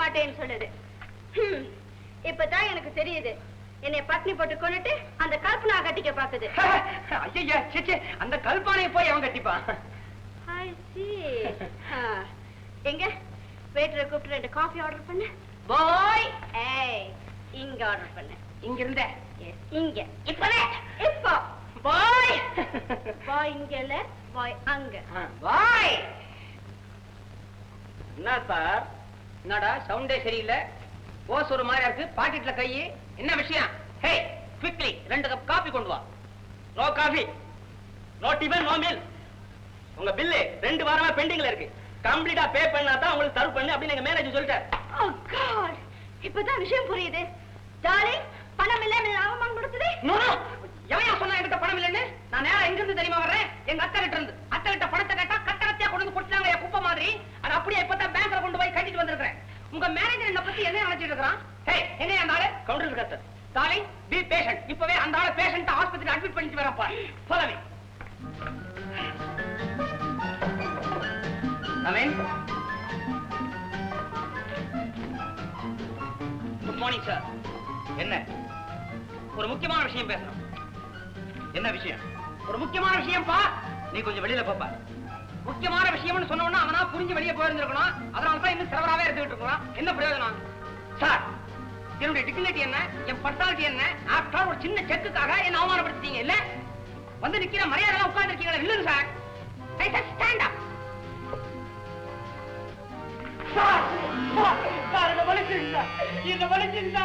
மாட்டேன்னு சொல்லுது இப்பதான் எனக்கு தெரியுது. என்னை பட்னி போட்டு கொண்டுட்டு அந்த கல்பனா கட்டிக்க பாக்குது ஐயா சேச்சே அந்த கல்பானையை போய் அவன் கட்டிப்பான். எங்க? வெயிட்டரை கூப்பிட்டு ரெண்டு காஃபி ஆர்டர் பண்ணு. பாய் ஏய் இங்க ஆர்டர் பண்ணு. இங்க இருந்த இங்க. இப்பவே இப்போ. பாய் பாய் இங்க இல்ல பாய் அங்க. வாய் என்ன சார்? என்னடா சவுண்டே சரியில்லை. ஓஸ் ஒரு மாதிரியா இருக்கு. பாக்கெட்ல கை. என்ன விஷயம்? ஹே குவிக்லி ரெண்டு கப் காபி கொண்டு வா. No coffee no tiffin no meal உங்க பில்லு ரெண்டு வாரமா பெண்டிங்ல இருக்கு. கம்ப்ளீட்டா பே பண்ணா தான் உங்களுக்கு சர்வ் பண்ணு அப்படின்னு எங்க மேனேஜர் சொல்லிட்டார். ஓ காட் இப்பதான் விஷயம் புரியுது. டார்லிங் பணம் இல்ல அவமானம் கொடுத்ததே. நோ நோ எவன் சொன்னா என்கிட்ட பணம் இல்லைன்னு? நான் நேரா எங்க இருந்து தெரியுமா வர்றேன்? எங்க அத்தை கிட்ட இருந்து. அத்தை கிட்ட பணத்தை கேட்டா கட்டணத்தையா கொண்டு வந்து கொடுத்தாங்க குப்பை மாதிரி. அப்படியே இப்பதான் பேங்க்ல கொண்டு போய் கட்டிட்டு வந்திருக்கிறேன். உங்க மேனேஜர் என்ன பத்தி என்ன நினைச்சிட்டு இருக்கிறான்? ஹே என்ன அந்த ஆளு? கவுண்டர் கத்தர் டார்லிங் பி பேஷண்ட் இப்பவே அந்த ஆளு பேஷண்ட் ஆஸ்பத்திரி அட்மிட் பண்ணிட்டு வரப்பா சொல்லவே கமின் குட் மார்னிங் சார் என்ன? ஒரு முக்கியமான விஷயம் பேசணும். என்ன விஷயம்? ஒரு முக்கியமான விஷயம் பா. நீ கொஞ்சம் வெளியில போப்பா. முக்கியமான விஷயம்னு சொன்ன உடனே அவனா புரிஞ்சு வெளியே போயிருந்திருக்கணும். அதனால தான் இன்னும் சிலவராவே இருந்துகிட்டு இருக்கலாம் என்ன பிரயோஜனம்? சார் என்னுடைய டிக்னிட்டி என்ன? என் பர்சனாலிட்டி என்ன? ஆஃப்டர் ஒரு சின்ன செக்குக்காக என்ன அவமானப்படுத்திட்டீங்க இல்ல? வந்து நிக்கிற மரியாதை உட்கார்ந்து இருக்கீங்களா இல்லைங்க sir. Stand up sir sir வலிச்சுங்க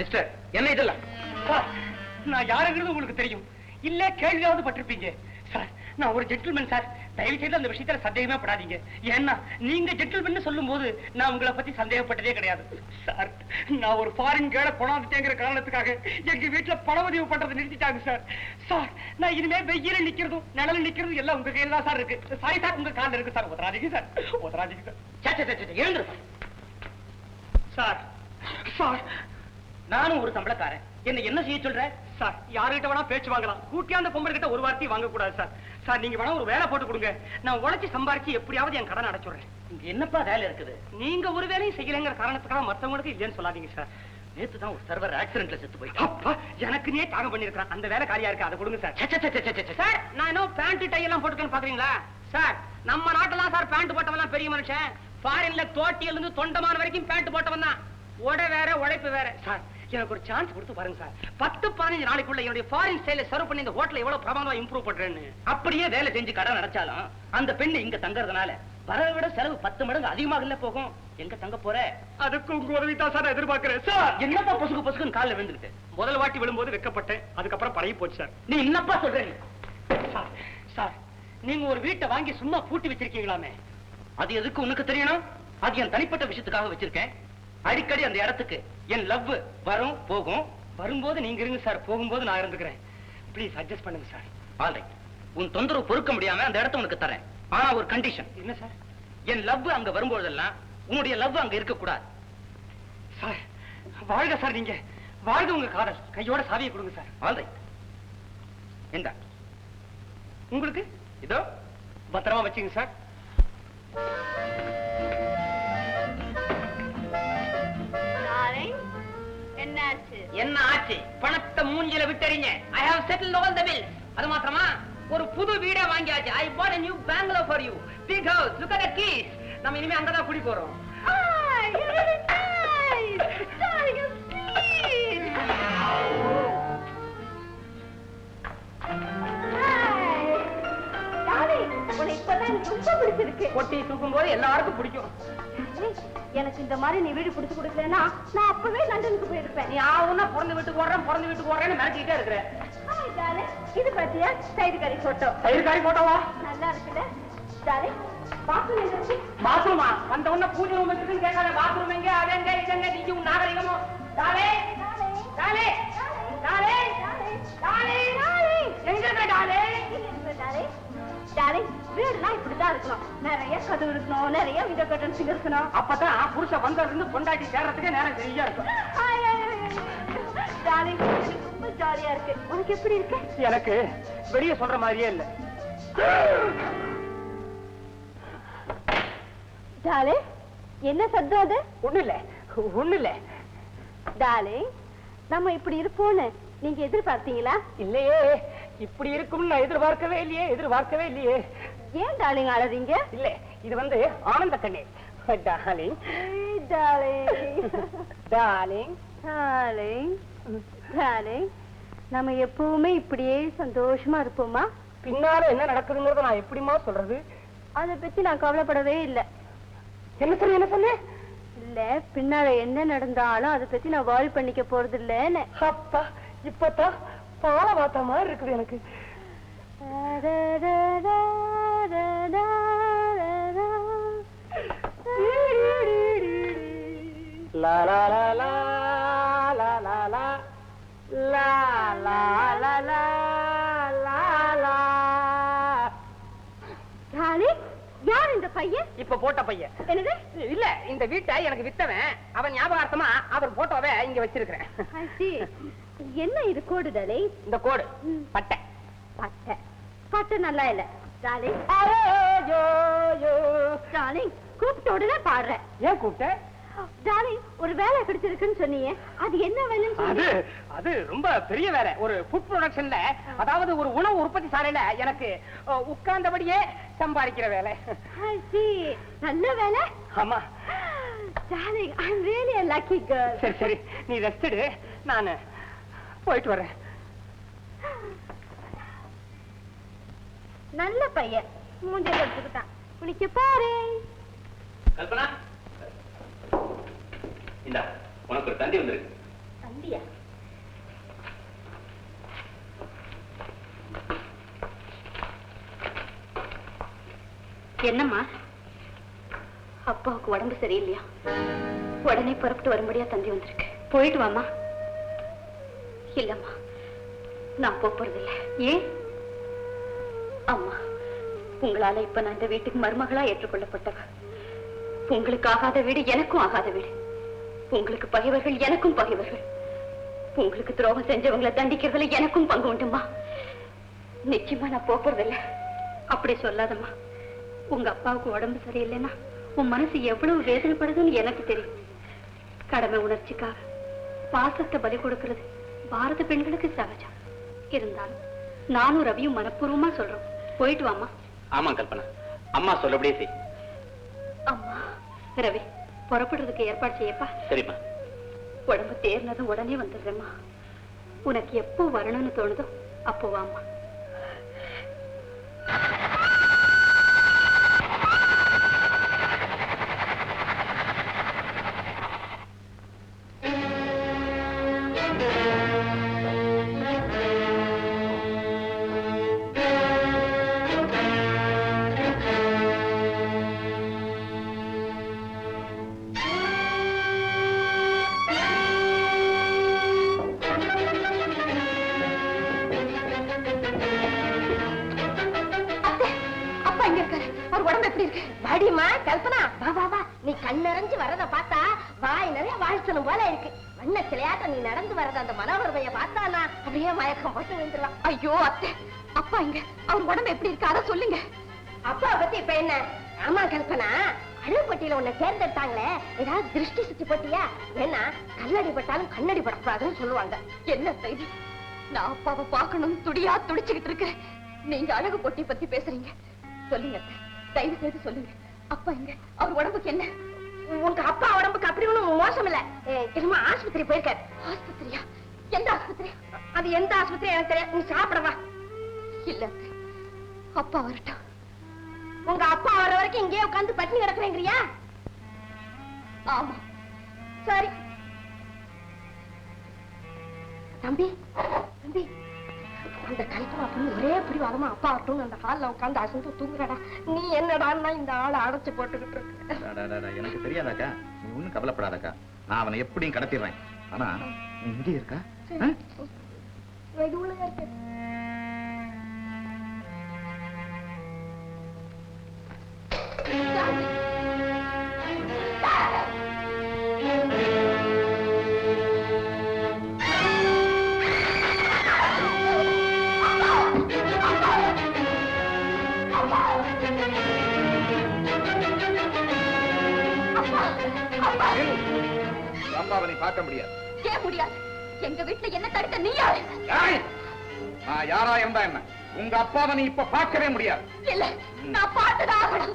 mister என்ன இதெல்லாம்? சார் நான் யாருங்கிறது உங்களுக்கு தெரியும். இல்ல கேள்வியாவது பட்டிருப்பீங்க. சார் நான் ஒரு ஜென்டில்மேன் சார். தயவு செய்து அந்த விஷயத்துல சந்தேகமே படாதீங்க. ஏன்னா நீங்க ஜென்டில்மேன் சொல்லும் போது நான் உங்களை பத்தி சந்தேகப்பட்டதே கிடையாது. சார் நான் ஒரு ஃபாரின் கேட கொண்டாந்துட்டேங்கிற காரணத்துக்காக எங்க வீட்டுல பணவதிவு பண்றது நிறுத்திட்டாங்க சார் சார் நான் இனிமே வெயில நிக்கிறதும் நிழல நிக்கிறதும் எல்லாம் உங்க கையில தான் சார் இருக்கு. சாரி சார் உங்க கால இருக்கு சார் உதராதீங்க சார் உதராதீங்க சார் எழுந்துரு சார் சார் நானும் ஒரு சம்பளக்காரன். என்ன என்ன செய்ய சொல்ற? சார் யாருகிட்ட வேணா பேச்சு வாங்கலாம். கூட்டியாந்த பொம்பளை கிட்ட ஒரு வார்த்தையும் வாங்க கூடாது சார். சார் நீங்க வேணா ஒரு வேலை போட்டு கொடுங்க. நான் உழைச்சு சம்பாரிச்சு எப்படியாவது என் கடன் அடைச்சுடுறேன். இங்க என்னப்பா வேலை இருக்குது? நீங்க ஒரு வேலையும் செய்யலைங்கிற காரணத்துக்காக மத்தவங்களுக்கு இல்லைன்னு சொல்லாதீங்க சார். நேத்து தான் ஒரு சர்வர் ஆக்சிடென்ட்ல செத்து போயிட்டு எனக்கு நீ தாகம் பண்ணிருக்கான் அந்த வேலை காலியா இருக்கு? அதை கொடுங்க சார். சார் நான் என்ன பேண்ட் டை எல்லாம் போட்டுக்கன்னு பாக்குறீங்களா? சார் நம்ம நாட்டெல்லாம் சார் பேண்ட் போட்டவன் பெரிய மனுஷன். ஃபாரின்ல தோட்டியில இருந்து தொண்டமான வரைக்கும் பேண்ட் போட்டவன் தான். உடை வேற உழைப்பு வேற. சார் எனக்கு ஒரு சான்ஸ் கொடுத்து பாருங்க சார். பத்து பதினஞ்சு நாளைக்குள்ள என்னுடைய ஃபாரின் ஸ்டைல சர்வ் பண்ணி இந்த ஹோட்டல் எவ்வளவு பிரபலமா இம்ப்ரூவ் பண்றேன்னு. அப்படியே வேலை செஞ்சு கடன் அடைச்சாலும் அந்த பெண்ணு இங்க தங்கறதுனால வரவை விட செலவு பத்து மடங்கு அதிகமாக இல்ல போகும். எங்க தங்க போற? அதுக்கு உங்க உதவி தான் சார் எதிர்பார்க்கிறேன். சார்! என்னப்பா பொசுக்கு பொசுக்குன்னு காலில் விழுந்துருக்கு முதல் வாட்டி விழும்போது வெக்கப்பட்டேன். அதுக்கப்புறம் பழகி போச்சு சார். நீ என்னப்பா சொல்றீங்க சார் சார் நீங்க ஒரு வீட்டை வாங்கி சும்மா பூட்டி வச்சிருக்கீங்களாமே? அது எதுக்கு உனக்கு தெரியணும்? அது என் தனிப்பட்ட விஷயத்துக்காக வச்சிருக்கேன். அடிக்கடி அந்த இடத்துக்கு என் லவ் வரும் போகும். வரும்போது நீங்க இருங்க சார். போகும்போது நான் இருந்துக்கிறேன் ப்ளீஸ் அட்ஜஸ்ட் பண்ணுங்க சார். ஆல்ரைட் உன் தொந்தரவு பொறுக்க முடியாம அந்த இடத்த உனக்கு தரேன். ஆனா ஒரு கண்டிஷன் என்ன சார்? என் லவ் அங்க வரும்போதெல்லாம் உன்னுடைய லவ் அங்க இருக்க கூடாது சார் வாழ்க சார் நீங்க. வாழ்க உங்க காதல். கையோட சாவியை கொடுங்க சார். ஆல்ரைட் எந்த உங்களுக்கு? இதோ. பத்திரமா வச்சுங்க சார். ஆச்சு பணத்தை மூஞ்சில விட்டறிங்க. I have settle all the bills அது மாத்திரமா ஒரு புது வீடே வாங்கியாச்சு. ஐ பாட் a new bungalow for you. Big house. Look at the keys. நம்ம இனிமே அங்க தான் குடி போறோம். Ah. கொட்டி தூக்கும் போது எல்லாருக்கும் பிடிக்கும். எனக்கு இந்த மாதிரி நீ வீடு பிடிச்சு கொடுக்கலன்னா நான் அப்பவே லண்டனுக்கு போயிருப்பேன். நீ ஆவுன்னா பிறந்த வீட்டுக்கு ஓடுறேன் பிறந்த வீட்டுக்கு ஓடுறேன்னு மிரட்டிட்டே இருக்கிற ஹாய் டார்லிங் இது பாத்தியா? சைடு கறி போட்டோ தயிர்காரி போட்டோவா நல்லா இருக்குல்ல? டார்லிங் பாத்ரூம் எங்க பாத்ரூமா அந்த உன்ன பூஜை ரூம் இருக்குன்னு கேட்காத. பாத்ரூம் எங்க? அது எங்க? இது எங்க? நீங்க உன் நாகரிகமோ டாலே டாலே டாலே டாலே எங்க இருக்க டாலே டார்லிங் வீடுலாம் இப்படிதான் இருக்கணும். நிறைய கதவு இருக்கணும் நிறைய வித கட்டன்ஸ் இருக்கணும். அப்பதான் புருஷ வந்ததுல இருந்து பொண்டாட்டி சேர்றதுக்கே நேரம் சரியா இருக்கும். ரொம்ப ஜாலியா இருக்கு. உனக்கு எப்படி இருக்கு? எனக்கு வெளிய சொல்ற மாதிரியே இல்ல. டாலே என்ன சத்தம் அது? ஒண்ணு இல்ல. ஒண்ணு இல்ல. டாலே நம்ம இப்படி இருப்போம்னு நீங்க எதிர்பார்த்தீங்களா? இல்லையே. இப்படி இருக்கும்னு நான் எதிர்பார்க்கவே இல்லையே. எதிர்பார்க்கவே இல்லையே. ஏன் டாலிங் அழறீங்க? இல்ல இது வந்து ஆனந்த கண்ணீர். Darling darling darling darling darling நம்ம எப்பவுமே இப்படியே சந்தோஷமா இருப்போமா? பின்னால என்ன நடக்குதுங்கிறத நான் எப்படிமா சொல்றது? அதை பத்தி நான் கவலைப்படவே இல்லை. என்ன சொல்லு என்ன சொல்லு? இல்ல பின்னால என்ன நடந்தாலும் அதை பத்தி நான் வால் பண்ணிக்க போறது இல்லன்னு அப்பா இப்பதான் பால வாத்த மாதிரி இருக்குது எனக்கு. லா டாலிங் யார்? இந்த பையன்? இப்ப போட்ட பையன். என்னது? இல்ல இந்த வீட்டை எனக்கு வித்தவன். அவன் ஞாபகார்த்தமா அவர் போட்டோவை இங்க வச்சிருக்கிறேன். என்ன இது கோடு டாலிங் இந்த கோடு. பட்டை. பட்டை. பட்டை நல்லா இல்ல. ஐயோ. டாலிங் கூப்பிட்ட உடனே பாடுறேன் ஏன் கூப்பிட்ட? டாலிங் ஒரு வேலை கிடைச்சிருக்குன்னு சொன்னீங்க. அது என்ன வேலைன்னு அது அது ரொம்ப பெரிய வேலை. ஒரு ஃபுட் ப்ரொடக்ஷன்ல அதாவது ஒரு உணவு உற்பத்தி சாலையில எனக்கு உட்கார்ந்தபடியே சம்பாதிக்கிற வேலை. நல்ல வேலை. ஆமா. Darling I am really a lucky girl. சரி சரி. நீ ரெஸ்ட் எடு. நான் போயிட்டு வரேன். நல்ல பையன். மூஞ்சில எடுத்துக்கிட்டான். குளிக்க பாரு. கல்பனா இந்தா உனக்கு ஒரு தந்தி வந்திருக்கு. தம்பியா என்னம்மா? அப்பாவுக்கு உடம்பு சரியில்லையா? உடனே புறப்பட்டு வரும்படியா தந்தி வந்திருக்கு. போயிட்டு வாமா இல்லம்மா நான் போறதில்ல. ஏன்? உங்களால இப்ப நான் இந்த வீட்டுக்கு மருமகளா ஏற்றுக்கொள்ளப்பட்டவ. உங்களுக்கு ஆகாத வீடு எனக்கும் ஆகாத வீடு. உங்களுக்கு பகைவர்கள் எனக்கும் பகைவர்கள். உங்களுக்கு துரோகம் செஞ்சவங்களை தண்டிக்கிறதுல எனக்கும் பங்கு உண்டுமா நிச்சயமா நான் போறதில்ல அப்படி சொல்லாதம்மா. உங்க அப்பாவுக்கு உடம்பு சரியில்லைன்னா உன் மனசு எவ்வளவு வேதனைப்படுதுன்னு எனக்கு தெரியும். கடமை உணர்ச்சிக்காக பாசத்தை பலி கொடுக்கிறது பாரத பெண்களுக்கு சகஜம். இருந்தாலும் நானும் ரவியும் மனப்பூர்வமா சொல்றோம். போயிட்டு வாமா ஆமா கல்பனா. அம்மா சொல்லபடியே செய். அம்மா ரவி புறப்படுறதுக்கு ஏற்பாடு செய்யப்பா. சரிம்மா. உடம்பு தேர்னதும் உடனே வந்துடுறேம்மா. உனக்கு எப்போ வரணும்னு தோணுதோ அப்போ வாம்மா. கண்ணறிஞ்சு வரத பார்த்தா வாய் நிறைய வாழ்த்தணும் போல இருக்கு. வண்ண சிலையாட்ட நீ நடந்து வரத அந்த மனோகரமைய பார்த்தானா அப்படியே மயக்கம் போட்டு விழுந்துருவான். ஐயோ அத்தை அப்பா எங்க அவர் உடம்பு எப்படி இருக்கு? அதை சொல்லுங்க. அப்பா பத்தி இப்ப என்ன? ஆமா கல்பனா அழுப்பட்டியில உன்னை தேர்ந்தெடுத்தாங்களே. ஏதாவது திருஷ்டி சுத்தி போட்டியா? ஏன்னா கல்லடி பட்டாலும் கண்ணடி படக்கூடாதுன்னு சொல்லுவாங்க. என்ன செய்தி? நான் அப்பாவை பார்க்கணும் துடியா துடிச்சுக்கிட்டு இருக்கிறேன். நீங்க அழகு பொட்டி பத்தி பேசுறீங்க. சொல்லுங்க. தயவு செய்து சொல்லுங்க. அப்பா எங்க அவர் உடம்புக்கு என்ன? உங்க அப்பா உடம்புக்கு அப்படி ஒண்ணும் மோசம் இல்ல என்னமோ ஆஸ்பத்திரி போயிருக்காரு. ஆஸ்பத்திரியா? எந்த ஆஸ்பத்திரி? அது எந்த ஆஸ்பத்திரி எனக்கு தெரியாது. நீ சாப்பிடவா இல்ல அப்பா வரட்டும். உங்க அப்பா வர வரைக்கும் இங்கே உட்காந்து பட்டினி கிடக்குறேங்கிறியா? ஆமா. சரி. தம்பி. அந்த கல்பனா பொண்ணு ஒரே பிடிவாதமா அப்பா வரட்டும் அந்த ஹால்ல உட்கார்ந்து அசந்து தூங்குறடா. நீ என்னடான்னா இந்த ஆளை அடைச்சு போட்டுக்கிட்டு இருக்கு. எனக்கு தெரியாதாக்கா? நீ ஒண்ணும் கவலைப்படாதக்கா. நான் அவனை எப்படியும் கடத்திடுறேன். ஆனா நீ இங்கே இருக்கா? ஆ? இது நீ பார்க்க முடியாது. ஏன் முடியாது? எங்க வீட்டுல என்ன தடுக்க நீ யாரு? ஏய்! நான் யாரா இருந்தா என்ன? உங்க அப்பாவை நீ இப்ப பார்க்கவே முடியாது. இல்ல நான் பார்த்துதான் ஆகணும்.